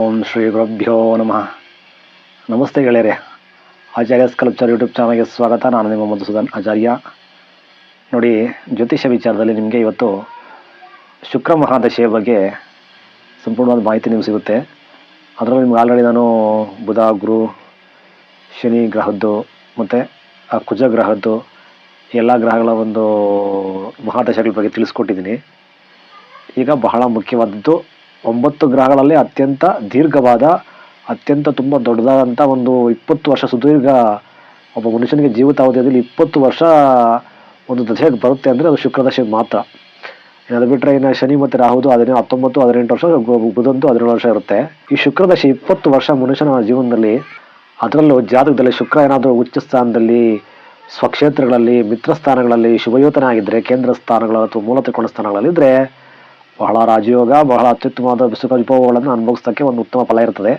ಓಂ ಶ್ರೀ ಗುರುಭ್ಯೋ ನಮಃ. ನಮಸ್ತೆ ಗೆಳೆಯರೇ. ಆಚಾರ್ಯ ಸ್ಕಲ್ಪ್ಚರ್ ಯೂಟ್ಯೂಬ್ ಚಾನಲ್ಗೆ ಸ್ವಾಗತ. ನಾನು ನಿಮ್ಮ ಮಧುಸೂದನ್ ಆಚಾರ್ಯ. ನೋಡಿ, ಜ್ಯೋತಿಷ್ಯ ವಿಚಾರದಲ್ಲಿ ನಿಮಗೆ ಇವತ್ತು ಶುಕ್ರ ಮಹಾದಶೆಯ ಬಗ್ಗೆ ಸಂಪೂರ್ಣವಾದ ಮಾಹಿತಿ ನಿಮ್ಗೆ ಸಿಗುತ್ತೆ. ಅದರಲ್ಲಿ ನಿಮ್ಗೆ ಆಲ್ರೆಡಿ ನಾನು ಬುಧ, ಗುರು, ಶನಿ ಗ್ರಹದ್ದು ಮತ್ತು, ಆ, ಕುಜ ಗ್ರಹದ್ದು, ಎಲ್ಲ ಗ್ರಹಗಳ ಒಂದು ಮಹಾದಶೆಗಳ ಬಗ್ಗೆ ತಿಳಿಸ್ಕೊಟ್ಟಿದ್ದೀನಿ. ಈಗ ಬಹಳ ಮುಖ್ಯವಾದದ್ದು ಒಂಬತ್ತು ಗ್ರಹಗಳಲ್ಲಿ ಅತ್ಯಂತ ದೀರ್ಘವಾದ, ಅತ್ಯಂತ ತುಂಬ ದೊಡ್ಡದಾದಂಥ ಒಂದು ಇಪ್ಪತ್ತು ವರ್ಷ ಸುದೀರ್ಘ ಒಬ್ಬ ಮನುಷ್ಯನಿಗೆ ಜೀವಿತಾವಧಿಯಲ್ಲಿ ಇಪ್ಪತ್ತು ವರ್ಷ ಒಂದು ದಶೆಗೆ ಬರುತ್ತೆ ಅಂದರೆ ಅದು ಶುಕ್ರ ದಶೆಗೆ ಮಾತ್ರ. ಅದು ಬಿಟ್ಟರೆ ಇನ್ನು ಶನಿ ಮತ್ತು ರಾಹುದು, ಹದಿನೈದು, ಹತ್ತೊಂಬತ್ತು, ಹದಿನೆಂಟು ವರ್ಷ ಬುಧಂತು ಹದಿನೇಳು ವರ್ಷ ಇರುತ್ತೆ. ಈ ಶುಕ್ರದಶೆ ಇಪ್ಪತ್ತು ವರ್ಷ ಮನುಷ್ಯನ ಜೀವನದಲ್ಲಿ, ಅದರಲ್ಲೂ ಜಾತಕದಲ್ಲಿ ಶುಕ್ರ ಏನಾದರೂ ಉಚ್ಚ ಸ್ಥಾನದಲ್ಲಿ, ಸ್ವಕ್ಷೇತ್ರಗಳಲ್ಲಿ ಮಿತ್ರ ಸ್ಥಾನಗಳಲ್ಲಿ ಶುಭಯೋತನ ಆಗಿದ್ದರೆ ಕೇಂದ್ರ ಸ್ಥಾನಗಳು ಅಥವಾ ಮೂಲ ತ್ರಿಕೋಣ ಸ್ಥಾನಗಳಲ್ಲಿದ್ದರೆ ಬಹಳ ರಾಜಯೋಗ, ಬಹಳ ಅತ್ಯುತ್ತಮವಾದ ಸುಖ ವಿಭವಗಳನ್ನು ಅನುಭವಿಸೋಕ್ಕೆ ಒಂದು ಉತ್ತಮ ಫಲ ಇರ್ತದೆ.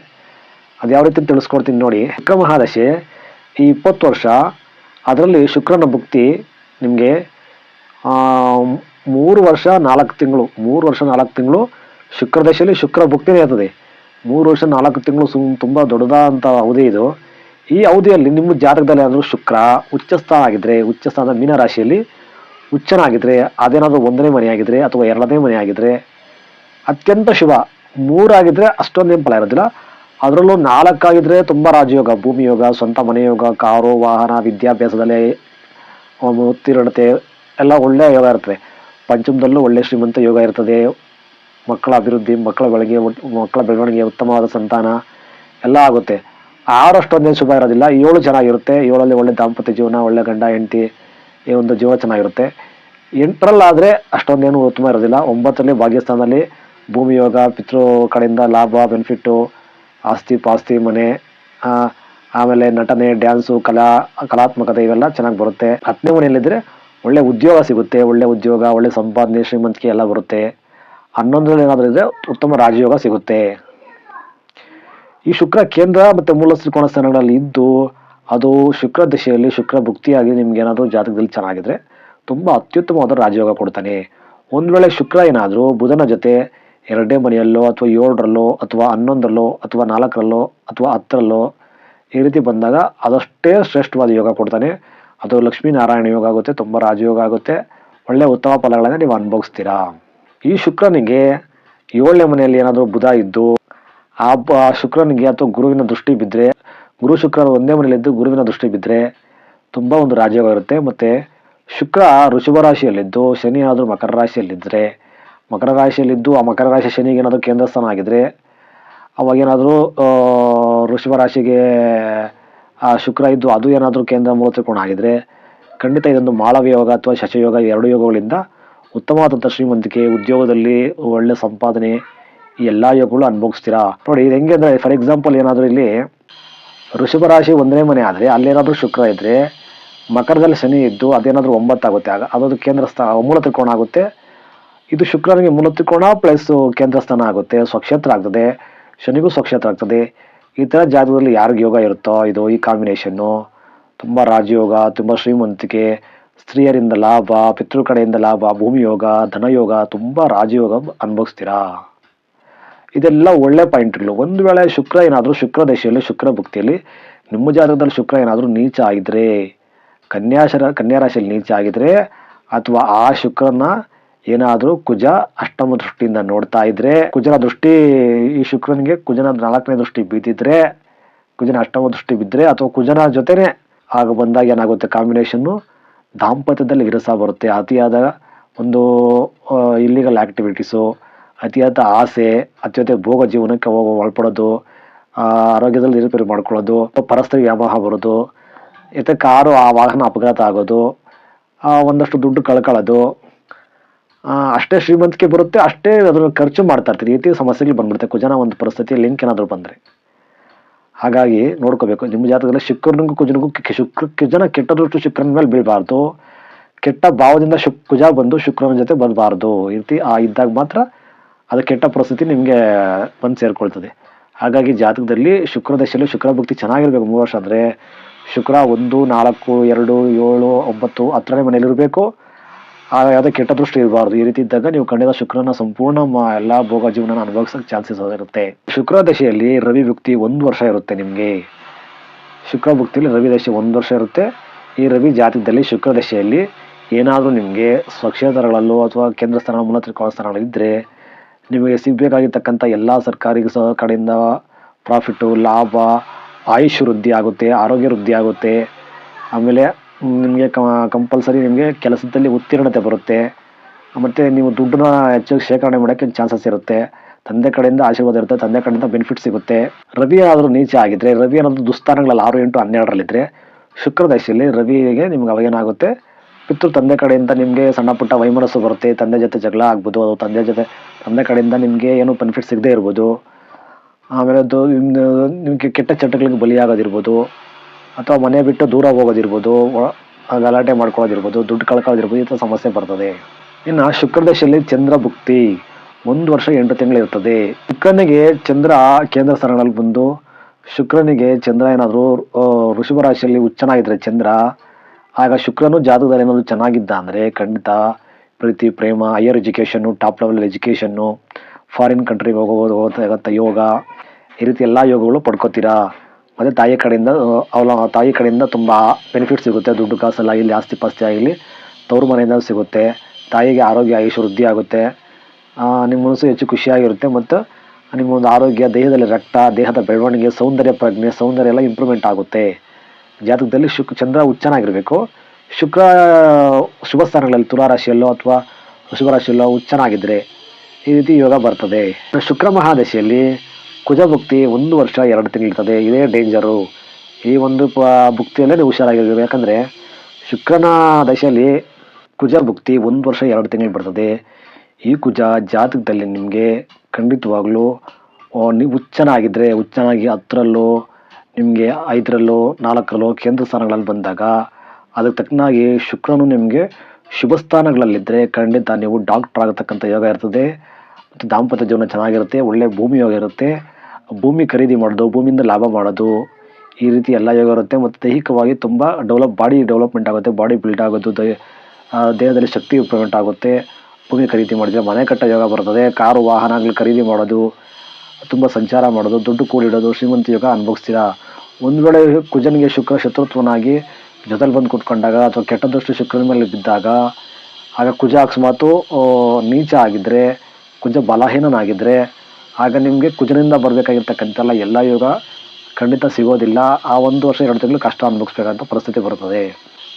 ಅದು ಯಾವ ರೀತಿ ತಿಳಿಸ್ಕೊಡ್ತೀನಿ ನೋಡಿ. ಶುಕ್ರ ಮಹಾದಶೆ, ಈ ಇಪ್ಪತ್ತು ವರ್ಷ, ಅದರಲ್ಲಿ ಶುಕ್ರನ ಭುಕ್ತಿ ನಿಮಗೆ ಮೂರು ವರ್ಷ ನಾಲ್ಕು ತಿಂಗಳು, ಮೂರು ವರ್ಷ ನಾಲ್ಕು ತಿಂಗಳು ಶುಕ್ರ ದಶೆಯಲ್ಲಿ ಶುಕ್ರ ಭುಕ್ತಿನೇ ಇರ್ತದೆ. ಮೂರು ವರ್ಷ ನಾಲ್ಕು ತಿಂಗಳು ಸುಮ್ ತುಂಬ ದೊಡ್ಡದಾದಂಥ ಅವಧಿ ಇದು. ಈ ಅವಧಿಯಲ್ಲಿ ನಿಮ್ಮ ಜಾತಕದಲ್ಲಿ ಆದರೂ ಶುಕ್ರ ಉಚ್ಚ ಸ್ಥಾನ ಆಗಿದ್ರೆ ಉಚ್ಚ ಸ್ಥಾನ ಮೀನ ಉಚ್ಚನಾಗಿದ್ರೆ ಅದೇನಾದರೂ ಒಂದನೇ ಮನೆ ಆಗಿದ್ರೆ ಅಥವಾ ಎರಡನೇ ಮನೆ ಆಗಿದ್ರೆ ಅತ್ಯಂತ ಶುಭ ಮೂರಾಗಿದ್ರೆ ಅಷ್ಟೊಂದೇನು ಫಲ ಇರೋದಿಲ್ಲ. ಅದರಲ್ಲೂ ನಾಲ್ಕಾಗಿದ್ದರೆ ತುಂಬ ರಾಜಯೋಗ ಭೂಮಿಯೋಗ ಸ್ವಂತ ಮನೆ ಯೋಗ, ಕಾರು, ವಾಹನ, ವಿದ್ಯಾಭ್ಯಾಸದಲ್ಲಿ ಉತ್ತೀರ್ಣತೆ ಎಲ್ಲ ಒಳ್ಳೆಯ ಯೋಗ ಇರ್ತದೆ. ಪಂಚಮದಲ್ಲೂ ಒಳ್ಳೆಯ ಶ್ರೀಮಂತ ಯೋಗ ಇರ್ತದೆ. ಮಕ್ಕಳ ಅಭಿವೃದ್ಧಿ, ಮಕ್ಕಳ ಬೆಳಗ್ಗೆ ಮಕ್ಕಳ ಬೆಳವಣಿಗೆ, ಉತ್ತಮವಾದ ಸಂತಾನ, ಎಲ್ಲ ಆಗುತ್ತೆ. ಆರಷ್ಟೊಂದೇನು ಶುಭ ಇರೋದಿಲ್ಲ. ಏಳು ಚೆನ್ನಾಗಿರುತ್ತೆ. ಏಳಲ್ಲಿ ಒಳ್ಳೆ ದಾಂಪತ್ಯ ಜೀವನ, ಒಳ್ಳೆ ಗಂಡ, ಹೆಂಡತಿ ಒಂದು ಜೀವನ ಚೆನ್ನಾಗಿರುತ್ತೆ. ಎಂಟರಲ್ಲಾದರೆ ಅಷ್ಟೊಂದೇನು ಉತ್ತಮ ಇರೋದಿಲ್ಲ. ಒಂಬತ್ತರಲ್ಲಿ ಭಾಗ್ಯಸ್ಥಾನದಲ್ಲಿ ಭೂಮಿ ಯೋಗ, ಪಿತೃ ಕಡೆಯಿಂದ ಲಾಭ ಬೆನಿಫಿಟ್ಟು ಆಸ್ತಿ, ಪಾಸ್ತಿ, ಮನೆ ಆಮೇಲೆ ನಟನೆ, ಡ್ಯಾನ್ಸು, ಕಲಾ, ಕಲಾತ್ಮಕತೆ ಇವೆಲ್ಲ ಚೆನ್ನಾಗಿ ಬರುತ್ತೆ. ಹತ್ತನೇ ಮನೆಯಲ್ಲಿದ್ದರೆ ಒಳ್ಳೆ ಉದ್ಯೋಗ ಸಿಗುತ್ತೆ. ಒಳ್ಳೆ ಉದ್ಯೋಗ, ಒಳ್ಳೆ ಸಂಪಾದನೆ, ಶ್ರೀಮಂತಿಕೆ ಎಲ್ಲ ಬರುತ್ತೆ. ಹನ್ನೊಂದರಲ್ಲಿ ಏನಾದರೂ ಇದ್ದರೆ ಉತ್ತಮ ರಾಜಯೋಗ ಸಿಗುತ್ತೆ. ಈ ಶುಕ್ರ ಕೇಂದ್ರ ಮತ್ತು ಮೂಲ ಸ್ಥಾನಗಳಲ್ಲಿ ಇದ್ದು ಅದು ಶುಕ್ರ ದಶೆಯಲ್ಲಿ ಶುಕ್ರ ಭುಕ್ತಿಯಾಗಿ ನಿಮ್ಗೆ ಏನಾದರೂ ಜಾತಕದಲ್ಲಿ ಚೆನ್ನಾಗಿದ್ರೆ ತುಂಬ ಅತ್ಯುತ್ತಮವಾದ ರಾಜಯೋಗ ಕೊಡ್ತಾನೆ. ಒಂದು ವೇಳೆ ಶುಕ್ರ ಏನಾದರೂ ಬುಧನ ಜೊತೆ ಎರಡನೇ ಮನೆಯಲ್ಲೋ ಅಥವಾ ಏಳರಲ್ಲೋ ಅಥವಾ ಹನ್ನೊಂದರಲ್ಲೋ ಅಥವಾ ನಾಲ್ಕರಲ್ಲೋ ಅಥವಾ ಹತ್ತರಲ್ಲೋ ಈ ರೀತಿ ಬಂದಾಗ ಅದಷ್ಟೇ ಶ್ರೇಷ್ಠವಾದ ಯೋಗ ಕೊಡ್ತಾನೆ. ಅದು ಲಕ್ಷ್ಮೀನಾರಾಯಣ ಯೋಗ ಆಗುತ್ತೆ, ತುಂಬ ರಾಜಯೋಗ ಆಗುತ್ತೆ. ಒಳ್ಳೆಯ ಉತ್ತಮ ಫಲಗಳನ್ನು ನೀವು ಅನುಭವಿಸ್ತೀರಾ? ಈ ಶುಕ್ರನಿಗೆ ಏಳನೇ ಮನೆಯಲ್ಲಿ ಏನಾದರೂ ಬುಧ ಇದ್ದು ಆ ಶುಕ್ರನಿಗೆ ಅಥವಾ ಗುರುವಿನ ದೃಷ್ಟಿ ಬಿದ್ದರೆ ಗುರು ಶುಕ್ರ ಒಂದೇ ಮನೆಯಲ್ಲಿದ್ದು ಗುರುವಿನ ದೃಷ್ಟಿ ಬಿದ್ದರೆ ತುಂಬ ಒಂದು ರಾಜ್ಯವಾಗಿರುತ್ತೆ. ಮತ್ತು ಶುಕ್ರ ಋಷಭ ರಾಶಿಯಲ್ಲಿದ್ದು, ಶನಿ ಆದರೂ ಮಕರ ರಾಶಿಯಲ್ಲಿದ್ದರೆ ಮಕರ ರಾಶಿಯಲ್ಲಿದ್ದು ಆ ಮಕರ ರಾಶಿ ಶನಿಗೆ ಏನಾದರೂ ಕೇಂದ್ರ ಸ್ಥಾನ ಆಗಿದ್ದರೆ ಅವಾಗೇನಾದರೂ ಋಷಭ ರಾಶಿಗೆ, ಆ, ಶುಕ್ರ ಇದ್ದು ಅದು ಏನಾದರೂ ಕೇಂದ್ರ ಮೂಲ ತ್ರಿಕೋಣ ಆಗಿದ್ರೆ, ಖಂಡಿತ ಇದೊಂದು ಮಾಳವ ಯೋಗ ಅಥವಾ ಶಶಯೋಗ ಎರಡು ಯೋಗಗಳಿಂದ ಉತ್ತಮವಾದಂಥ ಶ್ರೀಮಂತಿಕೆ, ಉದ್ಯೋಗದಲ್ಲಿ ಒಳ್ಳೆ ಸಂಪಾದನೆ, ಈ ಎಲ್ಲ ಯೋಗಗಳು ಅನುಭವಿಸ್ತೀರಾ? ನೋಡಿ, ಇದು ಹೆಂಗೆ ಅಂದರೆ ಫಾರ್ ಎಕ್ಸಾಂಪಲ್ ಏನಾದರೂ ಇಲ್ಲಿ ಋಷಭ ರಾಶಿ ಒಂದನೇ ಮನೆ ಆದರೆ, ಅಲ್ಲೇನಾದರೂ ಶುಕ್ರ ಇದ್ದರೆ ಮಕರದಲ್ಲಿ ಶನಿ ಇದ್ದು ಅದೇನಾದರೂ ಒಂಬತ್ತಾಗುತ್ತೆ, ಆಗ ಅದೊಂದು ಕೇಂದ್ರ ಸ್ಥಾನ ಮೂಲ ತ್ರಿಕೋಣ ಆಗುತ್ತೆ. ಇದು ಶುಕ್ರನಿಗೆ ಮೂಲ ತ್ರಿಕೋಣ ಪ್ಲಸ್ ಕೇಂದ್ರ ಸ್ಥಾನ ಆಗುತ್ತೆ. ಸ್ವಕ್ಷೇತ್ರ ಆಗ್ತದೆ, ಶನಿಗೂ ಸ್ವಕ್ಷೇತ್ರ ಆಗ್ತದೆ. ಈ ಥರ ಜಾಗದಲ್ಲಿ ಯಾರಿಗೆ ಯೋಗ ಇರುತ್ತೋ, ಇದು ಈ ಕಾಂಬಿನೇಷನ್ನು ತುಂಬ ರಾಜಯೋಗ, ತುಂಬ ಶ್ರೀಮಂತಿಕೆ, ಸ್ತ್ರೀಯರಿಂದ ಲಾಭ, ಪಿತೃ ಕಡೆಯಿಂದ ಲಾಭ, ಭೂಮಿ ಯೋಗ, ಧನಯೋಗ, ತುಂಬ ರಾಜಯೋಗ ಅನುಭವಿಸ್ತೀರಾ? ಇದೆಲ್ಲ ಒಳ್ಳೆ ಪಾಯಿಂಟ್ಗಳು ಒಂದು ವೇಳೆ ಶುಕ್ರ ಏನಾದರೂ, ಶುಕ್ರ ದಶೆಯಲ್ಲಿ, ಶುಕ್ರ ಭಕ್ತಿಯಲ್ಲಿ, ನಿಮ್ಮ ಜಾತಕದಲ್ಲಿ ಶುಕ್ರ ಏನಾದರೂ ನೀಚ ಆಗಿದ್ರೆ ಕನ್ಯಾಶರ ಕನ್ಯಾ ರಾಶಿಯಲ್ಲಿ ನೀಚ ಆಗಿದ್ರೆ, ಅಥವಾ ಆ ಶುಕ್ರನ ಏನಾದರೂ ಕುಜ ಅಷ್ಟಮ ದೃಷ್ಟಿಯಿಂದ ನೋಡ್ತಾ ಇದ್ರೆ, ಕುಜನ ದೃಷ್ಟಿ, ಈ ಶುಕ್ರನಿಗೆ ಕುಜನ ನಾಲ್ಕನೇ ದೃಷ್ಟಿ ಬಿದ್ದಿದ್ರೆ ಕುಜನ ಅಷ್ಟಮ ದೃಷ್ಟಿ ಬಿದ್ದರೆ ಅಥವಾ ಕುಜನ ಜೊತೆನೆ ಆಗ ಬಂದಾಗ ಏನಾಗುತ್ತೆ ಕಾಂಬಿನೇಷನ್ನು ದಾಂಪತ್ಯದಲ್ಲಿ ವಿರಸ ಬರುತ್ತೆ. ಅತಿಯಾದ ಒಂದು ಇಲ್ಲಿಗಲ್ ಆ್ಯಕ್ಟಿವಿಟೀಸು ಅತಿಯಾದ ಆಸೆ, ಅತಿಯಾದ ಭೋಗ ಜೀವನಕ್ಕೆ ಒಳಪಡೋದು ಆರೋಗ್ಯದಲ್ಲಿ ಏರುಪೇರು ಮಾಡ್ಕೊಳ್ಳೋದು, ಪರಸ್ಪರ ವ್ಯಾಮೋಹ ಬರೋದು ಮತ್ತು ಕಾರು ಆ ವಾಹನ ಅಪಘಾತ ಆಗೋದು ಒಂದಷ್ಟು ದುಡ್ಡು ಕಳ್ಕೊಳ್ಳೋದು ಅಷ್ಟೇ ಶ್ರೀಮಂತಿಕೆ ಬರುತ್ತೆ, ಅಷ್ಟೇ ಅದನ್ನು ಖರ್ಚು ಮಾಡ್ತಾ ಇರ್ತೀರಿ. ರೀತಿ ಸಮಸ್ಯೆಗಳು ಬಂದ್ಬಿಡುತ್ತೆ. ಕುಜನ ಒಂದು ಪರಿಸ್ಥಿತಿ, ಲಿಂಕ್ ಏನಾದರೂ ಬಂದರೆ. ಹಾಗಾಗಿ ನೋಡ್ಕೋಬೇಕು. ನಿಮ್ಮ ಜಾತಕದಲ್ಲಿ ಶುಕ್ರನಿಗೂ ಕುಜನಿಗೂ ಶುಕ್ರ, ಕುಜನ ಕೆಟ್ಟ ದೃಷ್ಟಿ ಶುಕ್ರನ ಮೇಲೆ ಬೀಳಬಾರ್ದು. ಕೆಟ್ಟ ಭಾವದಿಂದ ಶುಕ್ ಕುಜ ಬಂದು ಶುಕ್ರನ ಜೊತೆ ಬರಬಾರ್ದು. ಈ ರೀತಿ ಆ ಇದ್ದಾಗ ಮಾತ್ರ ಅದು ಕೆಟ್ಟ ಪರಿಸ್ಥಿತಿ ನಿಮಗೆ ಬಂದು ಸೇರಿಕೊಳ್ತದೆ. ಹಾಗಾಗಿ ಜಾತಕದಲ್ಲಿ ಶುಕ್ರ ದಶೆಯಲ್ಲಿ ಶುಕ್ರ ಭಕ್ತಿ ಚೆನ್ನಾಗಿರಬೇಕು. ಮೂರು ವರ್ಷ ಅಂದರೆ ಶುಕ್ರ ಒಂದು, ನಾಲ್ಕು, ಎರಡು, ಏಳು, ಒಂಬತ್ತು ಹತ್ತನೇ ಮನೆಯಲ್ಲಿರಬೇಕು ಯಾವುದೇ ಕೆಟ್ಟ ದೃಷ್ಟಿ ಇರಬಾರ್ದು. ಈ ರೀತಿ ಇದ್ದಾಗ ನೀವು ಖಂಡಿತ ಶುಕ್ರನ ಸಂಪೂರ್ಣ ಎಲ್ಲ ಭೋಗ ಜೀವನ ಅನುಭವಿಸೋಕೆ ಚಾನ್ಸಸ್ ಇರುತ್ತೆ. ಶುಕ್ರ ದಶೆಯಲ್ಲಿ ರವಿ ಭಕ್ತಿ ಒಂದು ವರ್ಷ ಇರುತ್ತೆ ನಿಮಗೆ. ಶುಕ್ರ ಭಕ್ತಿಯಲ್ಲಿ ರವಿ ದಶೆ ಒಂದು ವರ್ಷ ಇರುತ್ತೆ. ಈ ರವಿ ಜಾತಕದಲ್ಲಿ ಶುಕ್ರ ದಶೆಯಲ್ಲಿ ಏನಾದರೂ ನಿಮಗೆ ಸ್ವಕ್ಷೇತ್ರಗಳಲ್ಲೋ ಅಥವಾ ಕೇಂದ್ರ ಸ್ಥಾನ ಮೂಲ ತ್ರಿಕೋಣ ಸ್ಥಾನಗಳಿದ್ದರೆ ನಿಮಗೆ ಸಿಗಬೇಕಾಗಿರ್ತಕ್ಕಂಥ ಎಲ್ಲ ಸರ್ಕಾರಿ ಸ ಕಡೆಯಿಂದ ಪ್ರಾಫಿಟ್ಟು ಲಾಭ, ಆಯುಷ್ ವೃದ್ಧಿ ಆಗುತ್ತೆ, ಆರೋಗ್ಯ ವೃದ್ಧಿ ಆಗುತ್ತೆ. ಆಮೇಲೆ ನಿಮಗೆ ಕಂಪಲ್ಸರಿ ನಿಮಗೆ ಕೆಲಸದಲ್ಲಿ ಉತ್ತೀರ್ಣತೆ ಬರುತ್ತೆ. ಮತ್ತು ನೀವು ದುಡ್ಡನ್ನ ಹೆಚ್ಚಾಗಿ ಶೇಖರಣೆ ಮಾಡೋಕ್ಕೆ ಚಾನ್ಸಸ್ ಇರುತ್ತೆ. ತಂದೆ ಕಡೆಯಿಂದ ಆಶೀರ್ವಾದ ಇರುತ್ತೆ, ತಂದೆ ಕಡೆಯಿಂದ ಬೆನಿಫಿಟ್ ಸಿಗುತ್ತೆ. ರವಿ ಆದರೂ ನೀಚೆ ಆಗಿದ್ದರೆ ರವಿ ಅನ್ನೋದು ದುಸ್ಥಾನಗಳಲ್ಲಿ ಆರು ಎಂಟು ಹನ್ನೆರಡರಲ್ಲಿದ್ದರೆ ಶುಕ್ರ ದಶೆಯಲ್ಲಿ ರವಿಗೆ ನಿಮ್ಗೆ ಅವಾಗೇನಾಗುತ್ತೆ ಪಿತೃ ತಂದೆ ಕಡೆಯಿಂದ ನಿಮಗೆ ಸಣ್ಣ ಪುಟ್ಟ ವೈಮನಸ್ಸು ಬರುತ್ತೆ, ತಂದೆ ಜೊತೆ ಜಗಳ ಆಗ್ಬೋದು, ಅದು ತಂದೆ ಜೊತೆ, ತಂದೆ ಕಡೆಯಿಂದ ನಿಮಗೆ ಏನು ಬೆನಿಫಿಟ್ ಸಿಗದೇ ಇರ್ಬೋದು. ಆಮೇಲೆ ಅದು ನಿಮಗೆ ಕೆಟ್ಟ ಚಟಗಳಿಗೆ ಬಲಿಯಾಗೋದಿರ್ಬೋದು, ಅಥವಾ ಮನೆ ಬಿಟ್ಟು ದೂರ ಹೋಗೋದಿರ್ಬೋದು ಗಲಾಟೆ ಮಾಡ್ಕೊಳ್ಳೋದಿರ್ಬೋದು, ದುಡ್ಡು ಕಳ್ಕೊಳ್ಳೋದಿರ್ಬೋದು, ಈ ಥರ ಸಮಸ್ಯೆ ಬರ್ತದೆ. ಇನ್ನು ಶುಕ್ರದಶೆಯಲ್ಲಿ ಚಂದ್ರ ಭುಕ್ತಿ, ಒಂದು ವರ್ಷ ಎಂಟು ತಿಂಗಳಿರ್ತದೆ ಶುಕ್ರನಿಗೆ ಚಂದ್ರ ಕೇಂದ್ರ ಸ್ಥಾನಗಳಲ್ಲಿ ಬಂದು, ಶುಕ್ರನಿಗೆ ಚಂದ್ರ ಏನಾದರೂ ಋಷಭ ರಾಶಿಯಲ್ಲಿ ಹುಚ್ಚನಾಗಿದ್ದರೆ ಚಂದ್ರ ಆಗ ಶುಕ್ರನು ಜಾತಕದಲ್ಲಿ ಏನಾದರೂ ಚೆನ್ನಾಗಿದ್ದ ಅಂದರೆ ಖಂಡಿತ ಪ್ರೀತಿ, ಪ್ರೇಮ higher education top level education foreign ಕಂಟ್ರಿಗೆ ಹೋಗೋದು ಹೋಗುತ್ತೆ ಯೋಗ, ಈ ರೀತಿ ಎಲ್ಲ ಯೋಗಗಳು ಪಡ್ಕೋತೀರಾ? ಮತ್ತು ತಾಯಿ ಕಡೆಯಿಂದ ಅವಲ ತಾಯಿ ಕಡೆಯಿಂದ ತುಂಬ ಬೆನಿಫಿಟ್ ಸಿಗುತ್ತೆ, ದುಡ್ಡು ಕಾಸಲ್ಲಾಗಲಿ, ಆಸ್ತಿ ಪಾಸ್ತಿ ಆಗಲಿ, ತವ್ರ ಮನೆಯಿಂದ ಸಿಗುತ್ತೆ, ತಾಯಿಗೆ ಆರೋಗ್ಯ ಆಯುಷ್ ವೃದ್ಧಿ ಆಗುತ್ತೆ ನಿಮ್ಮ ಮನಸ್ಸು ಹೆಚ್ಚು ಖುಷಿಯಾಗಿರುತ್ತೆ ಮತ್ತು ನಿಮ್ಮ ಒಂದು ಆರೋಗ್ಯ, ದೇಹದಲ್ಲಿ ರಕ್ತ, ದೇಹದ ಬೆಳವಣಿಗೆ, ಸೌಂದರ್ಯ ಪ್ರಜ್ಞೆ, ಸೌಂದರ್ಯ ಎಲ್ಲ ಇಂಪ್ರೂವ್ಮೆಂಟ್ ಆಗುತ್ತೆ. ಜಾತಕದಲ್ಲಿ ಶುಕ್ ಚಂದ್ರ ಉಚ್ಚನಾಗಿರಬೇಕು ಶುಕ್ರ, ಶುಭ ಸ್ಥಾನಗಳಲ್ಲಿ ತುಲಾ ರಾಶಿಯಲ್ಲೋ ಅಥವಾ ಶುಭರಾಶಿಯಲ್ಲೋ ರಾಶಿಯಲ್ಲೋ ಉಚ್ಚನಾಗಿದ್ದರೆ ಈ ರೀತಿ ಯೋಗ ಬರ್ತದೆ. ಶುಕ್ರ ಮಹಾದಶೆಯಲ್ಲಿ ಕುಜಭುಕ್ತಿ ಒಂದು ವರ್ಷ, ಎರಡು ತಿಂಗಳಿರ್ತದೆ. ಇದೇ ಡೇಂಜರು. ಈ ಒಂದು ಪ, ಭುಕ್ತಿಯಲ್ಲೇ ನೀವು ಹುಷಾರಾಗಿರ್ಬೇಕು. ಯಾಕಂದರೆ ಶುಕ್ರನ ದಶೆಯಲ್ಲಿ ಕುಜ ಭುಕ್ತಿ ಒಂದು ವರ್ಷ, ಎರಡು ತಿಂಗಳು ಬರ್ತದೆ. ಈ ಕುಜ ಜಾತಕದಲ್ಲಿ ನಿಮಗೆ ಖಂಡಿತವಾಗಲೂ ನೀವು ಹುಚ್ಚನಾಗಿದ್ದರೆ ಹುಚ್ಚನಾಗಿ ಹತ್ತರಲ್ಲೋ ನಿಮಗೆ ಐದರಲ್ಲೋ, ನಾಲ್ಕರಲ್ಲೋ ಕೇಂದ್ರ ಸ್ಥಾನಗಳಲ್ಲಿ ಬಂದಾಗ ಅದಕ್ಕೆ ತಕ್ಕನಾಗಿ ಶುಕ್ರನು ನಿಮಗೆ ಶುಭ ಸ್ಥಾನಗಳಲ್ಲಿದ್ದರೆ ಖಂಡಿತ ನೀವು ಡಾಕ್ಟರ್ ಆಗತಕ್ಕಂಥ ಯೋಗ ಇರ್ತದೆ. ಮತ್ತು ದಾಂಪತ್ಯ ಜೀವನ ಚೆನ್ನಾಗಿರುತ್ತೆ ಒಳ್ಳೆಯ ಭೂಮಿ ಯೋಗ ಇರುತ್ತೆ. ಭೂಮಿ ಖರೀದಿ ಮಾಡೋದು, ಭೂಮಿಯಿಂದ ಲಾಭ ಮಾಡೋದು, ಈ ರೀತಿ ಎಲ್ಲ ಯೋಗ ಇರುತ್ತೆ. ಮತ್ತು ದೈಹಿಕವಾಗಿ ತುಂಬ ಡೆವಲಪ್ ಬಾಡಿ ಡೆವಲಪ್ಮೆಂಟ್ ಆಗುತ್ತೆ ಬಾಡಿ ಬಿಲ್ಡ್ ಆಗೋದು ದೇಹದಲ್ಲಿ ಶಕ್ತಿ ಇಂಪ್ರೂವ್ಮೆಂಟ್ ಆಗುತ್ತೆ. ಭೂಮಿ ಖರೀದಿ ಮಾಡಿದರೆ ಮನೆ ಕಟ್ಟೋ ಯೋಗ ಬರ್ತದೆ, ಕಾರು, ವಾಹನಗಳು ಖರೀದಿ ಮಾಡೋದು ತುಂಬ ಸಂಚಾರ ಮಾಡೋದು, ದುಡ್ಡು ಕೂಡಿಡೋದು, ಶ್ರೀಮಂತ ಯೋಗ ಅನುಭವಿಸ್ತೀರಾ? ಒಂದು ವೇಳೆ ಕುಜನಿಗೆ ಶುಕ್ರ ಶತ್ರುತ್ವನಾಗಿ ಜೊತೆಲಿ ಬಂದು ಕುತ್ಕೊಂಡಾಗ ಅಥವಾ ಕೆಟ್ಟದಷ್ಟು ಶುಕ್ರನ ಮೇಲೆ ಬಿದ್ದಾಗ, ಆಗ ಕುಜ ಅಕಸ್ಮಾತು ನೀಚ ಆಗಿದ್ದರೆ ಕುಜ ಬಲಹೀನನಾಗಿದ್ದರೆ ಆಗ ನಿಮಗೆ ಕುಜನಿಂದ ಬರಬೇಕಾಗಿರ್ತಕ್ಕಂತೆಲ್ಲ ಎಲ್ಲ ಯೋಗ ಖಂಡಿತ ಸಿಗೋದಿಲ್ಲ. ಆ ಒಂದು ವರ್ಷ, ಎರಡು ತಿಂಗಳು ಕಷ್ಟ ಅನುಭವಿಸ್ಬೇಕಂತ ಪರಿಸ್ಥಿತಿ ಬರ್ತದೆ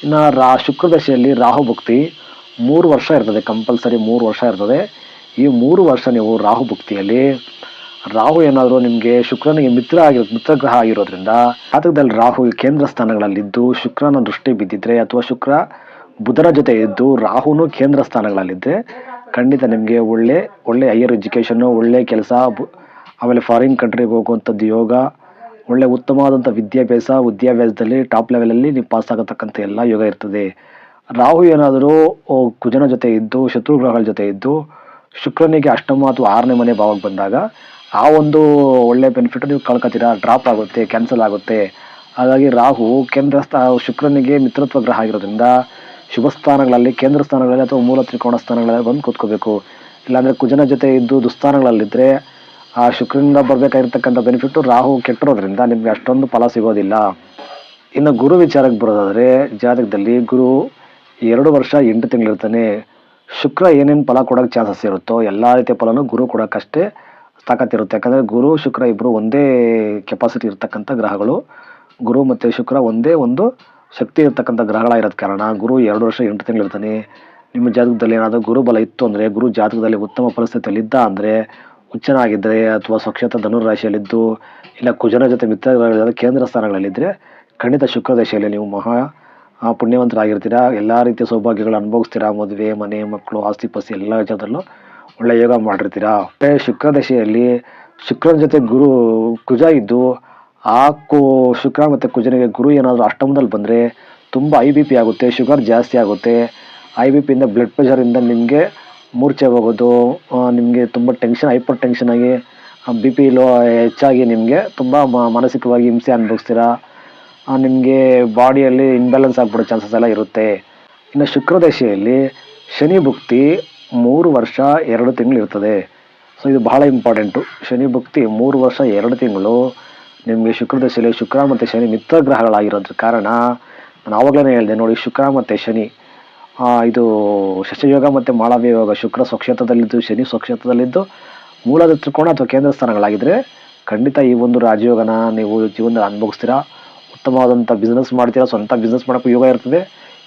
ಇನ್ನು ರಾ ಶುಕ್ರ ದಶೆಯಲ್ಲಿ ರಾಹು ಭಕ್ತಿ ಮೂರು ವರ್ಷ ಇರ್ತದೆ, ಕಂಪಲ್ಸರಿ ಮೂರು ವರ್ಷ ಇರ್ತದೆ. ಈ ಮೂರು ವರ್ಷ ನೀವು ರಾಹು ಭುಕ್ತಿಯಲ್ಲಿ ರಾಹು ಏನಾದರೂ ನಿಮಗೆ ಶುಕ್ರನಿಗೆ ಮಿತ್ರ ಆಗಿರೋ ಮಿತ್ರ ಗ್ರಹ ಆಗಿರೋದ್ರಿಂದ ಜಾತಕದಲ್ಲಿ ರಾಹು ಕೇಂದ್ರ ಸ್ಥಾನಗಳಲ್ಲಿದ್ದು ಶುಕ್ರನ ದೃಷ್ಟಿ ಬಿದ್ದಿದ್ರೆ ಅಥವಾ ಶುಕ್ರ ಬುಧನ ಜೊತೆ ಇದ್ದು ರಾಹುನು ಕೇಂದ್ರ ಸ್ಥಾನಗಳಲ್ಲಿದ್ದರೆ ಖಂಡಿತ ನಿಮಗೆ ಒಳ್ಳೆ ಒಳ್ಳೆ ಹೈಯರ್ ಎಜುಕೇಷನ್ನು ಒಳ್ಳೆ ಕೆಲಸ ಆಮೇಲೆ ಫಾರಿನ್ ಕಂಟ್ರಿಗೆ ಹೋಗುವಂಥದ್ದು ಯೋಗ, ಒಳ್ಳೆ ಉತ್ತಮವಾದಂಥ ವಿದ್ಯಾಭ್ಯಾಸ, ವಿದ್ಯಾಭ್ಯಾಸದಲ್ಲಿ ಟಾಪ್ ಲೆವೆಲಲ್ಲಿ ನೀವು ಪಾಸ್ ಆಗತಕ್ಕಂಥ ಎಲ್ಲ ಯೋಗ ಇರ್ತದೆ. ರಾಹು ಏನಾದರೂ ಕುಜನ ಜೊತೆ ಇದ್ದು ಶತ್ರುಗ್ರಹಗಳ ಜೊತೆ ಇದ್ದು ಶುಕ್ರನಿಗೆ ಅಷ್ಟಮ ಅಥವಾ ಆರನೇ ಮನೆ ಭಾವಕ್ಕೆ ಬಂದಾಗ ಆ ಒಂದು ಒಳ್ಳೆ ಬೆನಿಫಿಟ್ ನೀವು ಕಳ್ಕೊತೀರಾ? ಡ್ರಾಪ್ ಆಗುತ್ತೆ ಕ್ಯಾನ್ಸಲ್ ಆಗುತ್ತೆ. ಹಾಗಾಗಿ ರಾಹು ಕೇಂದ್ರ ಸ್ಥಾ, ಶುಕ್ರನಿಗೆ ಮಿತ್ರತ್ವ ಗ್ರಹ ಆಗಿರೋದ್ರಿಂದ ಶುಭ ಸ್ಥಾನಗಳಲ್ಲಿ, ಕೇಂದ್ರ ಸ್ಥಾನಗಳಲ್ಲಿ ಅಥವಾ ಮೂಲ ತ್ರಿಕೋಣ ಸ್ಥಾನಗಳಲ್ಲಿ ಬಂದು ಕೂತ್ಕೋಬೇಕು. ಇಲ್ಲಾಂದರೆ ಕುಜನ ಜೊತೆ ಇದ್ದು ದುಸ್ಥಾನಗಳಲ್ಲಿದ್ದರೆ ಆ ಶುಕ್ರನಿಂದ ಬರಬೇಕಾಗಿರ್ತಕ್ಕಂಥ ಬೆನಿಫಿಟ್ಟು ರಾಹು ಕೆಟ್ಟಿರೋದ್ರಿಂದ ನಿಮಗೆ ಅಷ್ಟೊಂದು ಫಲ ಸಿಗೋದಿಲ್ಲ. ಇನ್ನು ಗುರು ವಿಚಾರಕ್ಕೆ ಬರೋದಾದರೆ ಜಾತಕದಲ್ಲಿ ಗುರು ಎರಡು ವರ್ಷ ಎಂಟು ತಿಂಗಳಿರ್ತಾನೆ. ಶುಕ್ರ ಏನೇನು ಫಲ ಕೊಡೋಕ್ಕೆ ಚಾನ್ಸಸ್ ಇರುತ್ತೋ, ಎಲ್ಲ ರೀತಿಯ ಫಲನೂ ಗುರು ಕೊಡೋಕ್ಕಷ್ಟೇ ತಾಕತ್ತಿರುತ್ತೆ ಯಾಕಂದರೆ ಗುರು, ಶುಕ್ರ ಇಬ್ಬರು ಒಂದೇ ಕೆಪಾಸಿಟಿ ಇರತಕ್ಕಂಥ ಗ್ರಹಗಳು. ಗುರು ಮತ್ತು ಶುಕ್ರ ಒಂದೇ ಒಂದು ಶಕ್ತಿ ಇರತಕ್ಕಂಥ ಗ್ರಹಗಳಾಗಿರೋದ ಕಾರಣ ಗುರು ಎರಡು ವರ್ಷ ಎಂಟು ತಿಂಗಳಿರ್ತಾನೆ ನಿಮ್ಮ ಜಾತಕದಲ್ಲಿ ಏನಾದರೂ ಗುರು ಬಲ ಇತ್ತು ಅಂದರೆ, ಗುರು ಜಾತಕದಲ್ಲಿ ಉತ್ತಮ ಪರಿಸ್ಥಿತಿಯಲ್ಲಿ ಇದ್ದ ಅಂದರೆ ಹುಚ್ಚನಾಗಿದ್ದರೆ ಅಥವಾ ಸ್ವಕ್ಷೇತ್ರ ಧನುರಾಶಿಯಲ್ಲಿದ್ದು ಇಲ್ಲ ಕುಜನ ಜೊತೆ ಮಿತ್ರ ಕೇಂದ್ರ ಸ್ಥಾನಗಳಲ್ಲಿದ್ದರೆ ಖಂಡಿತ ಶುಕ್ರ ದಶೆಯಲ್ಲಿ ನೀವು ಮಹಾ ಪುಣ್ಯವಂತರಾಗಿರ್ತೀರಾ. ಎಲ್ಲ ರೀತಿಯ ಸೌಭಾಗ್ಯಗಳು ಅನುಭವಿಸ್ತೀರಾ. ಮದುವೆ, ಮನೆ, ಮಕ್ಕಳು, ಆಸ್ತಿ, ಪಾಸ್ತಿ, ಎಲ್ಲ ವಿಚಾರದಲ್ಲೂ ಒಳ್ಳೆ ಯೋಗ ಮಾಡಿರ್ತೀರಾ? ಶುಕ್ರ ದಶೆಯಲ್ಲಿ ಶುಕ್ರನ ಜೊತೆ ಗುರು, ಕುಜ ಇದ್ದು, ಆ ಕು, ಶುಕ್ರ ಮತ್ತು ಕುಜನಿಗೆ ಗುರು ಏನಾದರೂ ಅಷ್ಟಮದಲ್ಲಿ ಬಂದರೆ ತುಂಬ ಐ ಬಿ ಪಿ ಆಗುತ್ತೆ, ಶುಗರ್ ಜಾಸ್ತಿ ಆಗುತ್ತೆ. ಐ ಬಿ ಪಿಯಿಂದ ಬ್ಲಡ್ ಪ್ರೆಷರಿಂದ ನಿಮಗೆ ಮೂರ್ಛೆ ಹೋಗೋದು ನಿಮಗೆ ತುಂಬ ಟೆನ್ಷನ್ ಹೈಪರ್ ಟೆನ್ಷನ್ ಆಗಿ ಬಿ ಪಿ ಲೋ ಹೆಚ್ಚಾಗಿ ನಿಮಗೆ ತುಂಬ ಮಾನಸಿಕವಾಗಿ ಹಿಂಸೆ ಅನುಭವಿಸ್ತೀರಾ? ನಿಮಗೆ ಬಾಡಿಯಲ್ಲಿ ಇನ್ಬ್ಯಾಲೆನ್ಸ್ ಆಗ್ಬಿಡೋ ಚಾನ್ಸಸ್ ಎಲ್ಲ ಇರುತ್ತೆ. ಇನ್ನು ಶುಕ್ರದಶೆಯಲ್ಲಿ ಶನಿ ಭುಕ್ತಿ ಮೂರು ವರ್ಷ ಎರಡು ತಿಂಗಳು ಇರ್ತದೆ. ಸೊ ಇದು ಬಹಳ ಇಂಪಾರ್ಟೆಂಟು ಶನಿ ಭಕ್ತಿ ಮೂರು ವರ್ಷ ಎರಡು ತಿಂಗಳು. ನಿಮಗೆ ಶುಕ್ರ ದಶೆಯಲ್ಲಿ ಶುಕ್ರ ಮತ್ತು ಶನಿ ಮಿತ್ರ ಗ್ರಹಗಳಾಗಿರೋದ್ರ ಕಾರಣ ನಾನು ಆವಾಗಲೇ ಹೇಳಿದೆ, ನೋಡಿ ಶುಕ್ರ ಮತ್ತು ಶನಿ. ಇದು ಶಶಯೋಗ ಮತ್ತು ಮಾಳವ್ಯ ಯೋಗ, ಶುಕ್ರ ಸ್ವಕ್ಷೇತ್ರದಲ್ಲಿದ್ದು, ಶನಿ ಸ್ವಕ್ಷೇತ್ರದಲ್ಲಿದ್ದು ಮೂಲದ ತ್ರಿಕೋಣ ಅಥವಾ ಕೇಂದ್ರ ಸ್ಥಾನಗಳಾಗಿದ್ದರೆ ಖಂಡಿತ ಈ ಒಂದು ರಾಜಯೋಗನ ನೀವು ಜೀವನದಲ್ಲಿ ಅನುಭವಿಸ್ತೀರಾ. ಉತ್ತಮವಾದಂಥ ಬಿಸ್ನೆಸ್ ಮಾಡ್ತೀರಾ, ಸ್ವಂತ ಬಿಸ್ನೆಸ್ ಮಾಡೋಕ್ಕೂ ಯೋಗ ಇರ್ತದೆ.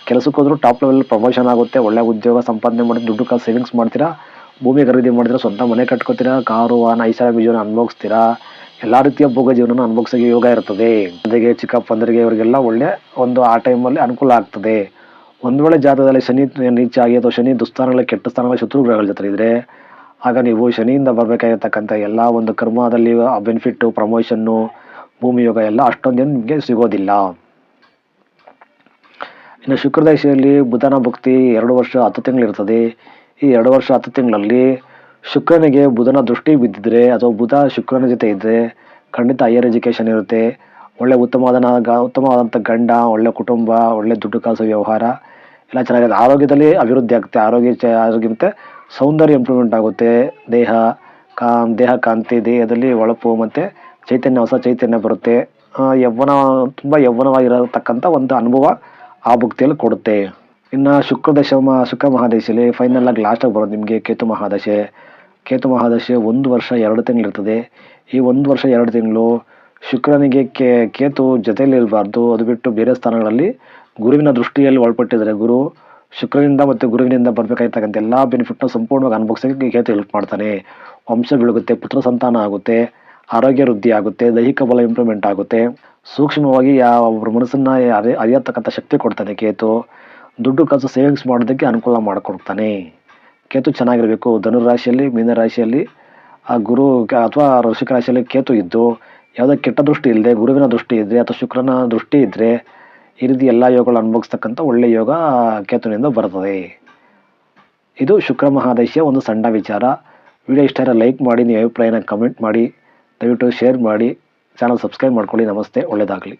ಕೆಲಸಕ್ಕೆ ಹೋದ್ರೂ ಟಾಪ್ ಲೆವೆಲ್ ಪ್ರಮೋಷನ್ ಆಗುತ್ತೆ, ಒಳ್ಳೆ ಉದ್ಯೋಗ, ಸಂಪಾದನೆ ಮಾಡಿ, ದುಡ್ಡು ಕಾಲ ಸೇವಿಂಗ್ಸ್ ಮಾಡ್ತೀರಾ? ಭೂಮಿ ಖರೀದಿ ಮಾಡಿದ್ರೆ ಸ್ವಂತ ಮನೆ ಕಟ್ಕೋತೀರಾ? ಕಾರು, ವಾಹನ ಐಷಾರಾಮಿ ಜೀವನ ಅನುಭವಿಸ್ತೀರಾ? ಎಲ್ಲ ರೀತಿಯ ಭೋಗ ಜೀವನ ಅನುಭವಿಸೋಕೆ ಯೋಗ ಇರ್ತದೆ. ಜೊತೆಗೆ ಚಿಕ್ಕಪ್ಪಂದರಿಗೆ ಇವರಿಗೆಲ್ಲ ಒಳ್ಳೆ ಒಂದು ಆ ಟೈಮಲ್ಲಿ ಅನುಕೂಲ ಆಗ್ತದೆ. ಒಂದು ವೇಳೆ ಜಾತದಲ್ಲಿ ಶನಿ, ನೀಚ ಆಗಿ ಅಥವಾ ಶನಿ ದುಸ್ಥಾನಗಳ ಕೆಟ್ಟ ಸ್ಥಾನಗಳ ಶತ್ರು ಗ್ರಹಗಳ ಜೊತೆ ಇದ್ದರೆ ಆಗ ನೀವು ಶನಿಯಿಂದ ಬರಬೇಕಾಗಿರ್ತಕ್ಕಂಥ ಎಲ್ಲ ಒಂದು ಕರ್ಮದಲ್ಲಿ ಆ ಬೆನಿಫಿಟ್ಟು ಪ್ರಮೋಷನ್ನು ಭೂಮಿ ಯೋಗ ಎಲ್ಲ ಅಷ್ಟೊಂದೇನು ನಿಮಗೆ ಸಿಗೋದಿಲ್ಲ. ಇನ್ನು ಶುಕ್ರದಶೆಯಲ್ಲಿ ಬುಧನ ಭಕ್ತಿ ಎರಡು ವರ್ಷ ಹತ್ತು ತಿಂಗಳಿರ್ತದೆ ಈ ಎರಡು ವರ್ಷ ಹತ್ತು ತಿಂಗಳಲ್ಲಿ ಶುಕ್ರನಿಗೆ ಬುಧನ ದೃಷ್ಟಿ ಬಿದ್ದಿದ್ರೆ ಅಥವಾ ಬುಧ ಶುಕ್ರನ ಜೊತೆ ಇದ್ದರೆ ಖಂಡಿತ ಹೈಯರ್ ಎಜುಕೇಷನ್ ಇರುತ್ತೆ. ಒಳ್ಳೆ ಉತ್ತಮವಾದ ಗ- ಉತ್ತಮವಾದಂಥ ಗಂಡ, ಒಳ್ಳೆ ಕುಟುಂಬ, ಒಳ್ಳೆ ದುಡ್ಡು ಕಾಸು ವ್ಯವಹಾರ, ಎಲ್ಲ ಚೆನ್ನಾಗಿದೆ. ಆರೋಗ್ಯದಲ್ಲಿ ಅಭಿವೃದ್ಧಿ ಆಗುತ್ತೆ ಆರೋಗ್ಯ ಆರೋಗ್ಯ ಮತ್ತು ಸೌಂದರ್ಯ ಇಂಪ್ರೂವ್ಮೆಂಟ್ ಆಗುತ್ತೆ. ದೇಹ, ಕಾ, ದೇಹ ಕಾಂತಿ, ದೇಹದಲ್ಲಿ ಹೊಳಪು ಮತ್ತು ಚೈತನ್ಯ, ಹೊಸ ಚೈತನ್ಯ ಬರುತ್ತೆ. ಯೌವ್ವನ ಯೌವನ ತುಂಬ ಯೌವನವಾಗಿರತಕ್ಕಂಥ ಒಂದು ಅನುಭವ. ಆ ಭಕ್ತಿಯಲ್ಲಿ ಕೊಡುತ್ತೆ. ಇನ್ನು ಶುಕ್ರ ದಶ ಶುಕ್ರ ಮಹಾದಶೆಯಲ್ಲಿ ಫೈನಲ್ ಆಗಿ ಲಾಸ್ಟಾಗಿ ಬರೋದು ನಿಮಗೆ ಕೇತು ಮಹಾದಶೆ. ಕೇತು ಮಹಾದಶೆ ಒಂದು ವರ್ಷ ಎರಡು ತಿಂಗಳಿರ್ತದೆ. ಈ ಒಂದು ವರ್ಷ ಎರಡು ತಿಂಗಳು ಶುಕ್ರನಿಗೆ ಕೇತು ಜೊತೆಯಲ್ಲಿ ಇರಬಾರ್ದು. ಅದು ಬಿಟ್ಟು ಬೇರೆ ಸ್ಥಾನಗಳಲ್ಲಿ ಗುರುವಿನ ದೃಷ್ಟಿಯಲ್ಲಿ ಒಳಪಟ್ಟಿದ್ದಾರೆ ಗುರು. ಶುಕ್ರನಿಂದ ಮತ್ತು ಗುರುವಿನಿಂದ ಬರಬೇಕಾಗಿರ್ತಕ್ಕಂಥ ಎಲ್ಲ ಬೆನಿಫಿಟ್ನ ಸಂಪೂರ್ಣವಾಗಿ ಅನುಭವಿಸೋಕೆ ಕೇತು ಹೆಲ್ಪ್ ಮಾಡ್ತಾನೆ. ವಂಶ ಬೆಳಗುತ್ತೆ, ಪುತ್ರ ಸಂತಾನ ಆಗುತ್ತೆ. ಆರೋಗ್ಯ ವೃದ್ಧಿ ಆಗುತ್ತೆ ದೈಹಿಕ ಬಲ ಇಂಪ್ರೂವ್ಮೆಂಟ್ ಆಗುತ್ತೆ. ಸೂಕ್ಷ್ಮವಾಗಿ ಯಾವ ಒಬ್ಬರ ಮನಸ್ಸನ್ನು ಅರಿ, ಅರಿಯತಕ್ಕಂಥ ಶಕ್ತಿ ಕೊಡ್ತಾನೆ ಕೇತು. ದುಡ್ಡು ಕಾಸು ಸೇವಿಂಗ್ಸ್ ಮಾಡೋದಕ್ಕೆ ಅನುಕೂಲ ಮಾಡಿಕೊಡ್ತಾನೆ. ಕೇತು ಚೆನ್ನಾಗಿರಬೇಕು. ಧನುರಾಶಿಯಲ್ಲಿ, ಮೀನರಾಶಿಯಲ್ಲಿ, ಆ ಗುರು ಅಥವಾ ವೃಷಿಕ ರಾಶಿಯಲ್ಲಿ ಕೇತು ಇದ್ದು, ಯಾವುದೇ ಕೆಟ್ಟ ದೃಷ್ಟಿ ಇಲ್ಲದೆ ಗುರುವಿನ ದೃಷ್ಟಿ ಇದ್ದರೆ ಅಥವಾ ಶುಕ್ರನ ದೃಷ್ಟಿ ಇದ್ದರೆ ಈ ರೀತಿ ಎಲ್ಲ ಯೋಗಗಳು ಅನುಭವಿಸ್ತಕ್ಕಂಥ ಒಳ್ಳೆಯ ಯೋಗ ಕೇತುನಿಂದ ಬರ್ತದೆ. ಇದು ಶುಕ್ರ ಮಹಾದೇಶಿಯ ಒಂದು ಸಣ್ಣ ವಿಚಾರ. ವಿಡಿಯೋ ಇಷ್ಟ ಲೈಕ್ ಮಾಡಿ ನೀವು ಅಭಿಪ್ರಾಯನ ಕಮೆಂಟ್ ಮಾಡಿ. ದಯವಿಟ್ಟು ಶೇರ್ ಮಾಡಿ ಚಾನಲ್ ಸಬ್ಸ್ಕ್ರೈಬ್ ಮಾಡ್ಕೊಳ್ಳಿ. ನಮಸ್ತೆ ಒಳ್ಳೆಯದಾಗಲಿ